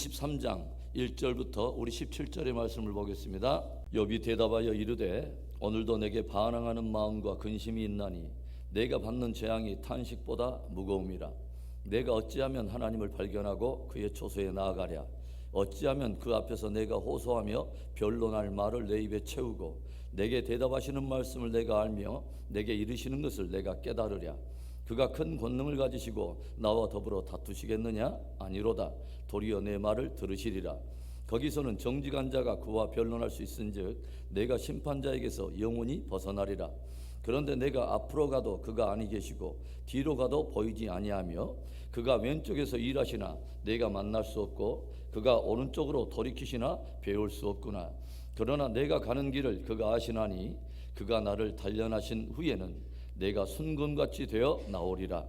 23장 1절부터 우리 17절의 말씀을 보겠습니다. 욥이 대답하여 이르되 오늘도 내게 반항하는 마음과 근심이 있나니 내가 받는 재앙이 탄식보다 무거움이라. 내가 어찌하면 하나님을 발견하고 그의 초소에 나아가랴. 어찌하면 그 앞에서 내가 호소하며 변론할 말을 내 입에 채우고 내게 대답하시는 말씀을 내가 알며 내게 이르시는 것을 내가 깨달으랴 그가 큰 권능을 가지시고 나와 더불어 다투시겠느냐? 아니로다. 도리어 내 말을 들으시리라. 거기서는 정직한 자가 그와 변론할 수 있은즉 내가 심판자에게서 영원히 벗어나리라. 그런데 내가 앞으로 가도 그가 아니 계시고 뒤로 가도 보이지 아니하며 그가 왼쪽에서 일하시나 내가 만날 수 없고 그가 오른쪽으로 돌이키시나 배울 수 없구나. 그러나 내가 가는 길을 그가 아시나니 그가 나를 단련하신 후에는 내가 순금같이 되어 나오리라.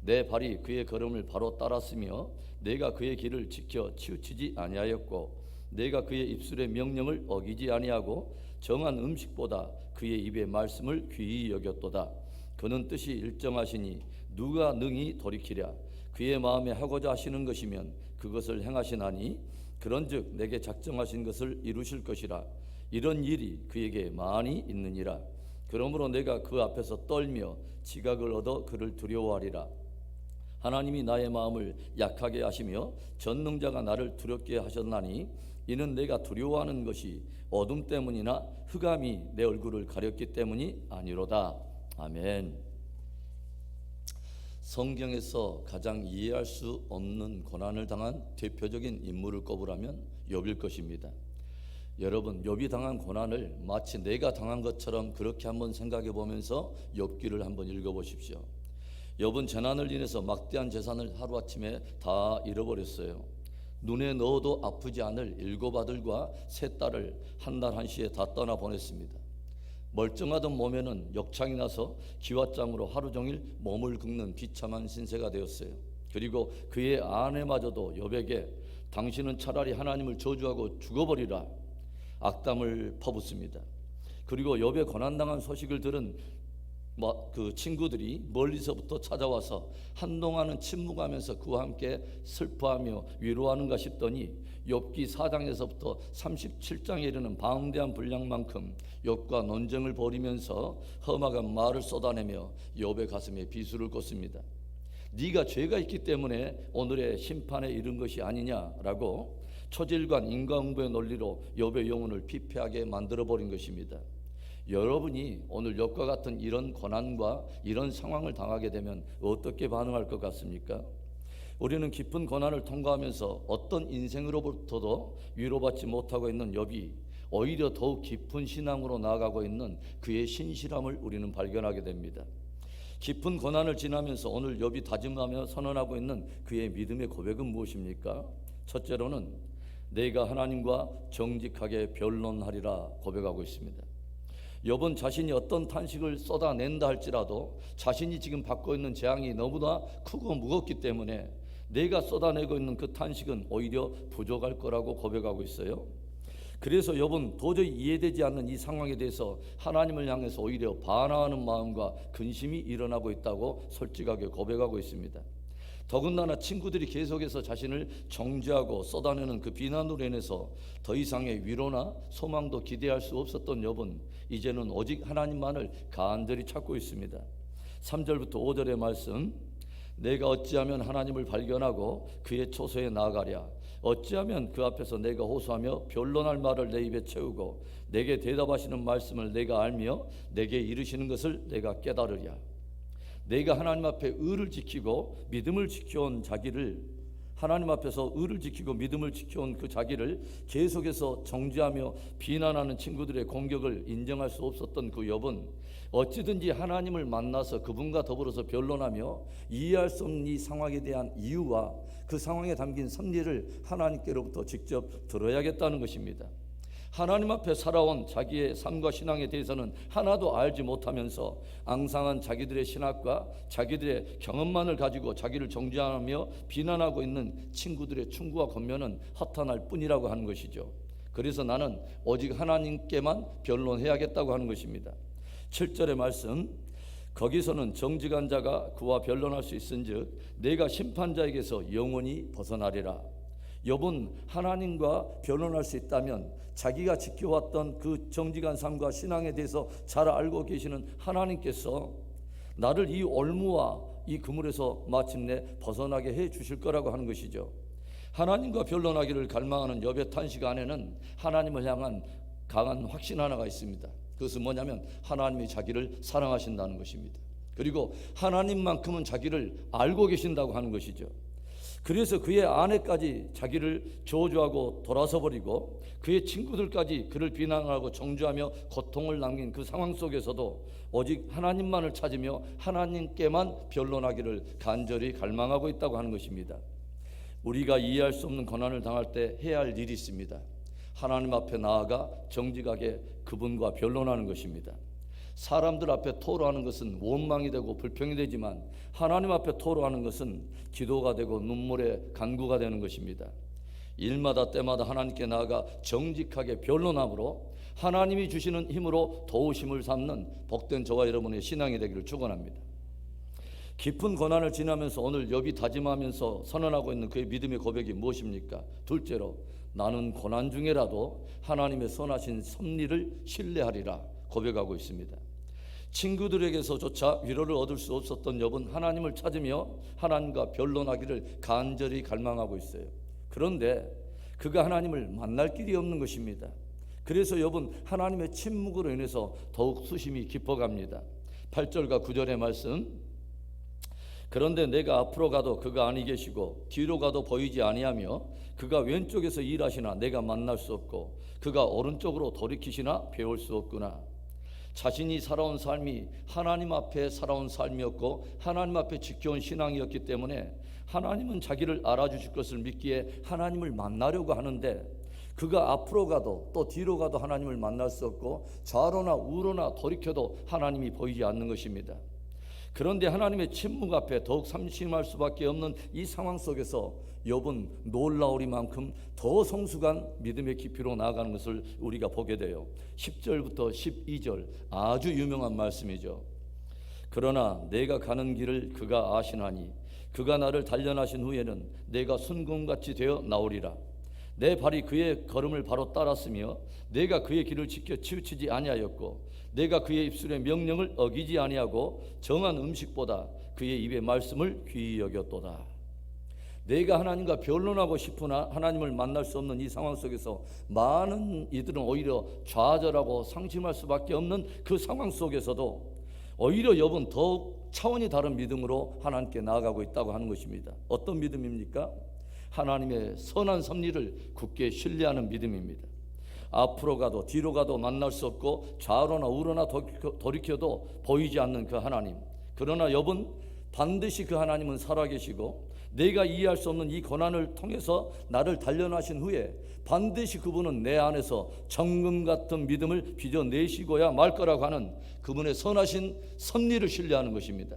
내 발이 그의 걸음을 바로 따랐으며 내가 그의 길을 지켜 치우치지 아니하였고 내가 그의 입술의 명령을 어기지 아니하고 정한 음식보다 그의 입의 말씀을 귀히 여겼도다. 그는 뜻이 일정하시니 누가 능히 돌이키랴. 그의 마음에 하고자 하시는 것이면 그것을 행하시나니 그런즉 내게 작정하신 것을 이루실 것이라. 이런 일이 그에게 많이 있느니라 그러므로 내가 그 앞에서 떨며 지각을 얻어 그를 두려워하리라 하나님이 나의 마음을 약하게 하시며 전능자가 나를 두렵게 하셨나니 이는 내가 두려워하는 것이 어둠 때문이나 흑암이 내 얼굴을 가렸기 때문이 아니로다. 아멘. 성경에서 가장 이해할 수 없는 고난을 당한 대표적인 인물을 꼽으라면 욥일 것입니다. 여러분 욥이 당한 고난을 마치 내가 당한 것처럼 그렇게 한번 생각해 보면서 욥기를 한번 읽어 보십시오. 욥은 재난을 인해서 막대한 재산을 하루아침에 다 잃어버렸어요. 눈에 넣어도 아프지 않을 일곱 아들과 세 딸을 한 날 한시에 다 떠나 보냈습니다. 멀쩡하던 몸에는 역창이 나서 기왓장으로 하루 종일 몸을 긁는 비참한 신세가 되었어요. 그리고 그의 아내마저도 욥에게 당신은 차라리 하나님을 저주하고 죽어버리라 악담을 퍼붓습니다. 그리고 욥의 고난당한 소식을 들은 뭐그 친구들이 멀리서부터 찾아와서 한동안은 침묵하면서 그와 함께 슬퍼하며 위로하는가 싶더니 욥기 4장에서부터 37장에 이르는 방대한 분량만큼 욥과 논쟁을 벌이면서 험악한 말을 쏟아내며 욥의 가슴에 비수를 꽂습니다. 네가 죄가 있기 때문에 오늘의 심판에 이른 것이 아니냐라고 초질관 인과응보의 논리로 욥의 영혼을 피폐하게 만들어 버린 것입니다. 여러분이 오늘 욥과 같은 이런 고난과 이런 상황을 당하게 되면 어떻게 반응할 것 같습니까? 우리는 깊은 고난을 통과하면서 어떤 인생으로부터도 위로받지 못하고 있는 욥이 오히려 더욱 깊은 신앙으로 나아가고 있는 그의 신실함을 우리는 발견하게 됩니다. 깊은 고난을 지나면서 오늘 욥이 다짐하며 선언하고 있는 그의 믿음의 고백은 무엇입니까? 첫째로는 내가 하나님과 정직하게 변론하리라 고백하고 있습니다. 욥은 자신이 어떤 탄식을 쏟아낸다 할지라도 자신이 지금 받고 있는 재앙이 너무나 크고 무겁기 때문에 내가 쏟아내고 있는 그 탄식은 오히려 부족할 거라고 고백하고 있어요. 그래서 욥은 도저히 이해되지 않는 이 상황에 대해서 하나님을 향해서 오히려 반항하는 마음과 근심이 일어나고 있다고 솔직하게 고백하고 있습니다. 더군다나 친구들이 계속해서 자신을 정죄하고 쏟아내는 그 비난으로 인해서 더 이상의 위로나 소망도 기대할 수 없었던 욥은 이제는 오직 하나님만을 간절히 찾고 있습니다. 3절부터 5절의 말씀 내가 어찌하면 하나님을 발견하고 그의 초소에 나아가랴 어찌하면 그 앞에서 내가 호소하며 변론할 말을 내 입에 채우고 내게 대답하시는 말씀을 내가 알며 내게 이르시는 것을 내가 깨달으랴 내가 하나님 앞에 의를 지키고 믿음을 지켜온 자기를 하나님 앞에서 의를 지키고 믿음을 지켜온 그 자기를 계속해서 정죄하며 비난하는 친구들의 공격을 인정할 수 없었던 그 욥은 어찌든지 하나님을 만나서 그분과 더불어서 변론하며 이해할 수 없는 이 상황에 대한 이유와 그 상황에 담긴 섭리를 하나님께로부터 직접 들어야겠다는 것입니다. 하나님 앞에 살아온 자기의 삶과 신앙에 대해서는 하나도 알지 못하면서 앙상한 자기들의 신학과 자기들의 경험만을 가지고 자기를 정죄하며 비난하고 있는 친구들의 충고와 권면은 허탄할 뿐이라고 하는 것이죠. 그래서 나는 오직 하나님께만 변론해야겠다고 하는 것입니다. 7절의 말씀 거기서는 정직한 자가 그와 변론할 수 있은즉 내가 심판자에게서 영원히 벗어나리라. 욥은 하나님과 변론할 수 있다면 자기가 지켜왔던 그 정직한 삶과 신앙에 대해서 잘 알고 계시는 하나님께서 나를 이 올무와 이 그물에서 마침내 벗어나게 해 주실 거라고 하는 것이죠. 하나님과 변론하기를 갈망하는 욥의 탄식 안에는 하나님을 향한 강한 확신 하나가 있습니다. 그것은 뭐냐면 하나님이 자기를 사랑하신다는 것입니다. 그리고 하나님만큼은 자기를 알고 계신다고 하는 것이죠. 그래서 그의 아내까지 자기를 저주하고 돌아서 버리고 그의 친구들까지 그를 비난하고 정죄하며 고통을 남긴 그 상황 속에서도 오직 하나님만을 찾으며 하나님께만 변론하기를 간절히 갈망하고 있다고 하는 것입니다. 우리가 이해할 수 없는 고난을 당할 때 해야 할 일이 있습니다. 하나님 앞에 나아가 정직하게 그분과 변론하는 것입니다. 사람들 앞에 토로하는 것은 원망이 되고 불평이 되지만 하나님 앞에 토로하는 것은 기도가 되고 눈물의 간구가 되는 것입니다. 일마다 때마다 하나님께 나아가 정직하게 변론함으로 하나님이 주시는 힘으로 도우심을 삼는 복된 저와 여러분의 신앙이 되기를 축원합니다. 깊은 고난을 지나면서 오늘 욥이 다짐하면서 선언하고 있는 그의 믿음의 고백이 무엇입니까? 둘째로 나는 고난 중에라도 하나님의 선하신 섭리를 신뢰하리라 고백하고 있습니다. 친구들에게서조차 위로를 얻을 수 없었던 욥은 하나님을 찾으며 하나님과 변론하기를 간절히 갈망하고 있어요. 그런데 그가 하나님을 만날 길이 없는 것입니다. 그래서 욥은 하나님의 침묵으로 인해서 더욱 수심이 깊어갑니다. 8절과 9절의 말씀 그런데 내가 앞으로 가도 그가 아니 계시고 뒤로 가도 보이지 아니하며 그가 왼쪽에서 일하시나 내가 만날 수 없고 그가 오른쪽으로 돌이키시나 배울 수 없구나. 자신이 살아온 삶이 하나님 앞에 살아온 삶이었고 하나님 앞에 지켜온 신앙이었기 때문에 하나님은 자기를 알아주실 것을 믿기에 하나님을 만나려고 하는데 그가 앞으로 가도 또 뒤로 가도 하나님을 만날 수 없고 좌로나 우로나 돌이켜도 하나님이 보이지 않는 것입니다. 그런데 하나님의 침묵 앞에 더욱 삼심할 수밖에 없는 이 상황 속에서 욥은 놀라우리만큼 더 성숙한 믿음의 깊이로 나아가는 것을 우리가 보게 돼요. 10절부터 12절 아주 유명한 말씀이죠. 그러나 내가 가는 길을 그가 아시나니 그가 나를 단련하신 후에는 내가 순금같이 되어 나오리라. 내 발이 그의 걸음을 바로 따랐으며 내가 그의 길을 지켜 치우치지 아니하였고 내가 그의 입술의 명령을 어기지 아니하고 정한 음식보다 그의 입의 말씀을 귀히 여겼도다. 내가 하나님과 변론하고 싶으나 하나님을 만날 수 없는 이 상황 속에서 많은 이들은 오히려 좌절하고 상심할 수밖에 없는 그 상황 속에서도 오히려 욥은 더욱 차원이 다른 믿음으로 하나님께 나아가고 있다고 하는 것입니다. 어떤 믿음입니까? 하나님의 선한 섭리를 굳게 신뢰하는 믿음입니다. 앞으로 가도 뒤로 가도 만날 수 없고 좌로나 우로나 돌이켜도 보이지 않는 그 하나님. 그러나 욥은 반드시 그 하나님은 살아계시고 내가 이해할 수 없는 이 고난을 통해서 나를 단련하신 후에 반드시 그분은 내 안에서 정금 같은 믿음을 빚어내시고야 말 거라고 하는 그분의 선하신 섭리를 신뢰하는 것입니다.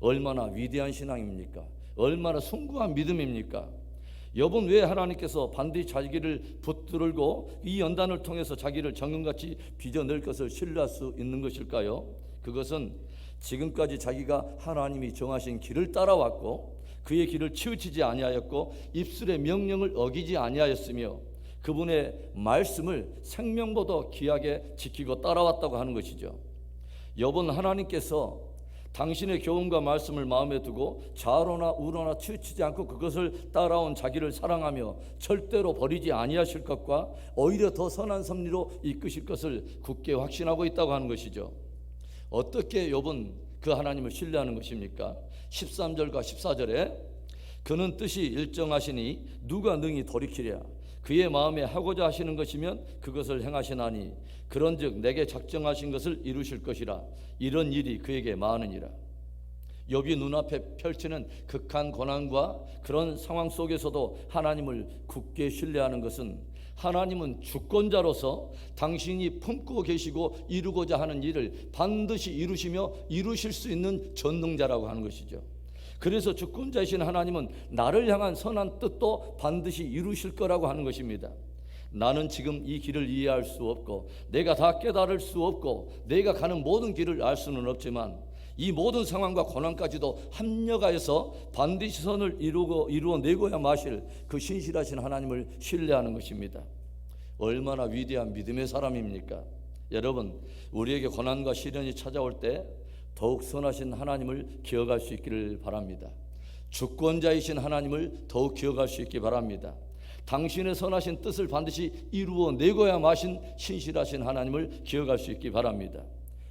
얼마나 위대한 신앙입니까? 얼마나 숭고한 믿음입니까? 여분 왜 하나님께서 반드시 자기를 붙들고 이 연단을 통해서 자기를 정금같이 빚어낼 것을 신뢰할 수 있는 것일까요? 그것은 지금까지 자기가 하나님이 정하신 길을 따라왔고 그의 길을 치우치지 아니하였고 입술의 명령을 어기지 아니하였으며 그분의 말씀을 생명보다 귀하게 지키고 따라왔다고 하는 것이죠. 여분 하나님께서 당신의 교훈과 말씀을 마음에 두고 좌로나 우로나 치우치지 않고 그것을 따라온 자기를 사랑하며 절대로 버리지 아니하실 것과 오히려 더 선한 섭리로 이끄실 것을 굳게 확신하고 있다고 하는 것이죠. 어떻게 욥은 그 하나님을 신뢰하는 것입니까? 13절과 14절에 그는 뜻이 일정하시니 누가 능히 돌이키랴 그의 마음에 하고자 하시는 것이면 그것을 행하시나니 그런즉 내게 작정하신 것을 이루실 것이라 이런 일이 그에게 많으니라 욥이 눈앞에 펼치는 극한 고난과 그런 상황 속에서도 하나님을 굳게 신뢰하는 것은 하나님은 주권자로서 당신이 품고 계시고 이루고자 하는 일을 반드시 이루시며 이루실 수 있는 전능자라고 하는 것이죠. 그래서 주권자이신 하나님은 나를 향한 선한 뜻도 반드시 이루실 거라고 하는 것입니다. 나는 지금 이 길을 이해할 수 없고 내가 다 깨달을 수 없고 내가 가는 모든 길을 알 수는 없지만 이 모든 상황과 고난까지도 합력하여서 반드시 선을 이루고 이루어 내고야 마실 그 신실하신 하나님을 신뢰하는 것입니다. 얼마나 위대한 믿음의 사람입니까? 여러분, 우리에게 고난과 시련이 찾아올 때 더욱 선하신 하나님을 기억할 수 있기를 바랍니다. 주권자이신 하나님을 더욱 기억할 수 있기 바랍니다. 당신의 선하신 뜻을 반드시 이루어 내고야 마신 신실하신 하나님을 기억할 수 있기 바랍니다.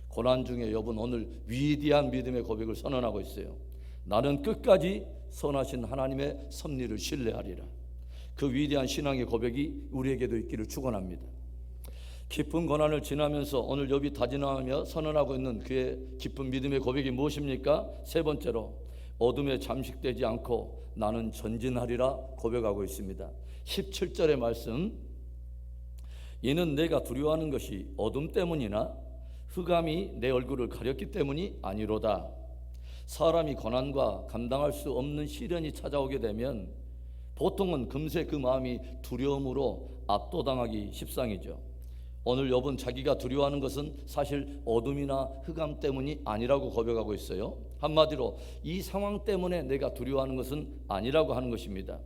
고난 중에 여러분 오늘 위대한 믿음의 고백을 선언하고 있어요. 나는 끝까지 선하신 하나님의 섭리를 신뢰하리라. 그 위대한 신앙의 고백이 우리에게도 있기를 축원합니다. 깊은 고난을 지나면서 오늘 욥이 다짐하며 선언하고 있는 그의 깊은 믿음의 고백이 무엇입니까? 세 번째로 어둠에 잠식되지 않고 나는 전진하리라 고백하고 있습니다. 17절의 말씀 이는 내가 두려워하는 것이 어둠 때문이나 흑암이 내 얼굴을 가렸기 때문이 아니로다. 사람이 고난과 감당할 수 없는 시련이 찾아오게 되면 보통은 금세 그 마음이 두려움으로 압도당하기 십상이죠. 오늘 욥은 자기가 두려워하는 것은 사실 어둠이나 흑암 때문이 아니라고 고백하고 있어요. 한마디로 이 상황 때문에 내가 두려워하는 것은 아니라고 하는 것입니다.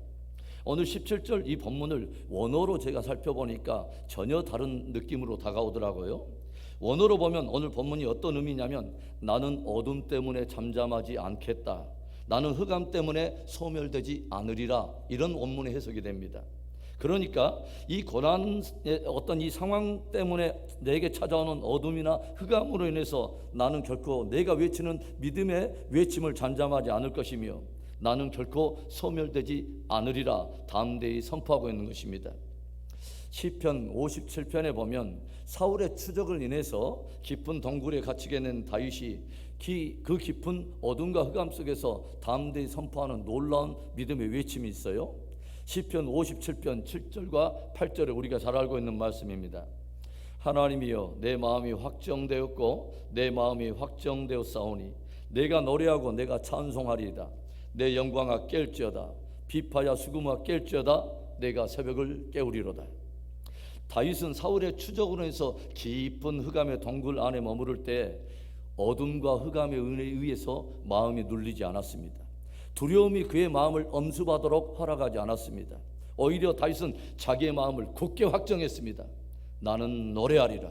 오늘 17절 이 본문을 원어로 제가 살펴보니까 전혀 다른 느낌으로 다가오더라고요. 원어로 보면 오늘 본문이 어떤 의미냐면 나는 어둠 때문에 잠잠하지 않겠다. 나는 흑암 때문에 소멸되지 않으리라. 이런 원문의 해석이 됩니다. 그러니까 이 고난의 어떤 이 상황 때문에 내게 찾아오는 어둠이나 흑암으로 인해서 나는 결코 내가 외치는 믿음의 외침을 잠잠하지 않을 것이며 나는 결코 소멸되지 않으리라 담대히 선포하고 있는 것입니다. 시편 57편에 보면 사울의 추적을 인해서 깊은 동굴에 갇히게 된 다윗이 그 깊은 어둠과 흑암 속에서 담대히 선포하는 놀라운 믿음의 외침이 있어요. 시편 57편 7절과 8절에 우리가 잘 알고 있는 말씀입니다. 하나님이여 내 마음이 확정되었고 내 마음이 확정되었사오니 내가 노래하고 내가 찬송하리이다. 내 영광아 깰지어다 비파야 수금아 깰지어다 내가 새벽을 깨우리로다. 다윗은 사울의 추적으로 해서 깊은 흑암의 동굴 안에 머무를 때 어둠과 흑암의 은혜에 의해서 마음이 눌리지 않았습니다. 두려움이 그의 마음을 엄습하도록 허락하지 않았습니다. 오히려 다윗은 자기의 마음을 굳게 확정했습니다. 나는 노래하리라.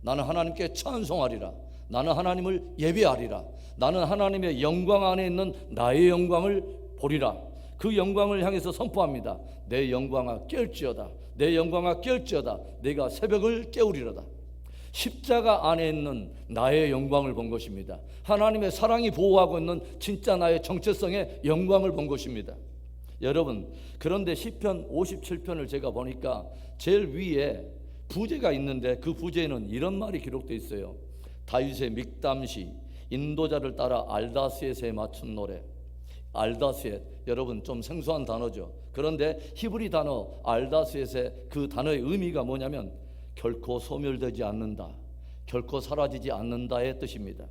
나는 하나님께 찬송하리라. 나는 하나님을 예배하리라. 나는 하나님의 영광 안에 있는 나의 영광을 보리라. 그 영광을 향해서 선포합니다. 내 영광아 깰지어다. 내 영광아 깰지어다. 내가 새벽을 깨우리로다. 십자가 안에 있는 나의 영광을 본 것입니다. 하나님의 사랑이 보호하고 있는 진짜 나의 정체성의 영광을 본 것입니다. 여러분, 그런데 시편 57편을 제가 보니까 제일 위에 부제가 있는데 그 부제에는 이런 말이 기록되어 있어요. 다윗의 믹담시 인도자를 따라 알다스엣에 맞춘 노래. 알다스엣 여러분 좀 생소한 단어죠. 그런데 히브리 단어 알다스엣의 그 단어의 의미가 뭐냐면 결코 소멸되지 않는다. 결코 사라지지 않는다의 뜻입니다.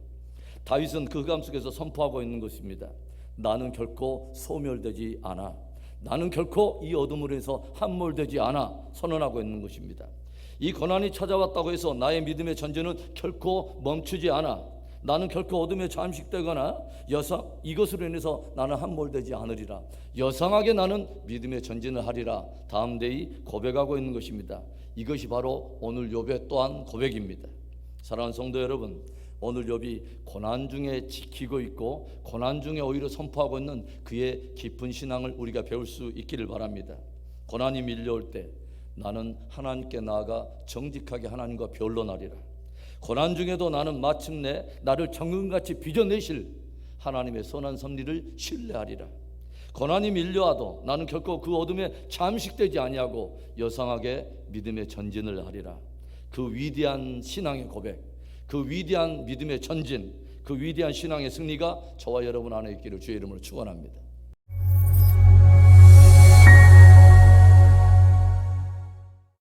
다윗은 그 흑암 속에서 선포하고 있는 것입니다. 나는 결코 소멸되지 않아. 나는 결코 이 어둠으로 해서 함몰되지 않아 선언하고 있는 것입니다. 이 고난이 찾아왔다고 해서 나의 믿음의 전쟁은 결코 멈추지 않아. 나는 결코 어둠에 잠식되거나 여상 이것으로 인해서 나는 함몰되지 않으리라. 여상하게 나는 믿음의 전진을 하리라. 다음 데이 고백하고 있는 것입니다. 이것이 바로 오늘 욥의 또한 고백입니다. 사랑하는 성도 여러분, 오늘 욥이 고난 중에 지키고 있고 고난 중에 오히려 선포하고 있는 그의 깊은 신앙을 우리가 배울 수 있기를 바랍니다. 고난이 밀려올 때 나는 하나님께 나아가 정직하게 하나님과 변론하리라. 고난 중에도 나는 마침내 나를 정금같이 빚어내실 하나님의 선한 섭리를 신뢰하리라. 고난이 밀려와도 나는 결코 그 어둠에 잠식되지 아니하고 여상하게 믿음의 전진을 하리라. 그 위대한 신앙의 고백, 그 위대한 믿음의 전진, 그 위대한 신앙의 승리가 저와 여러분 안에 있기를 주의 이름으로 축원합니다.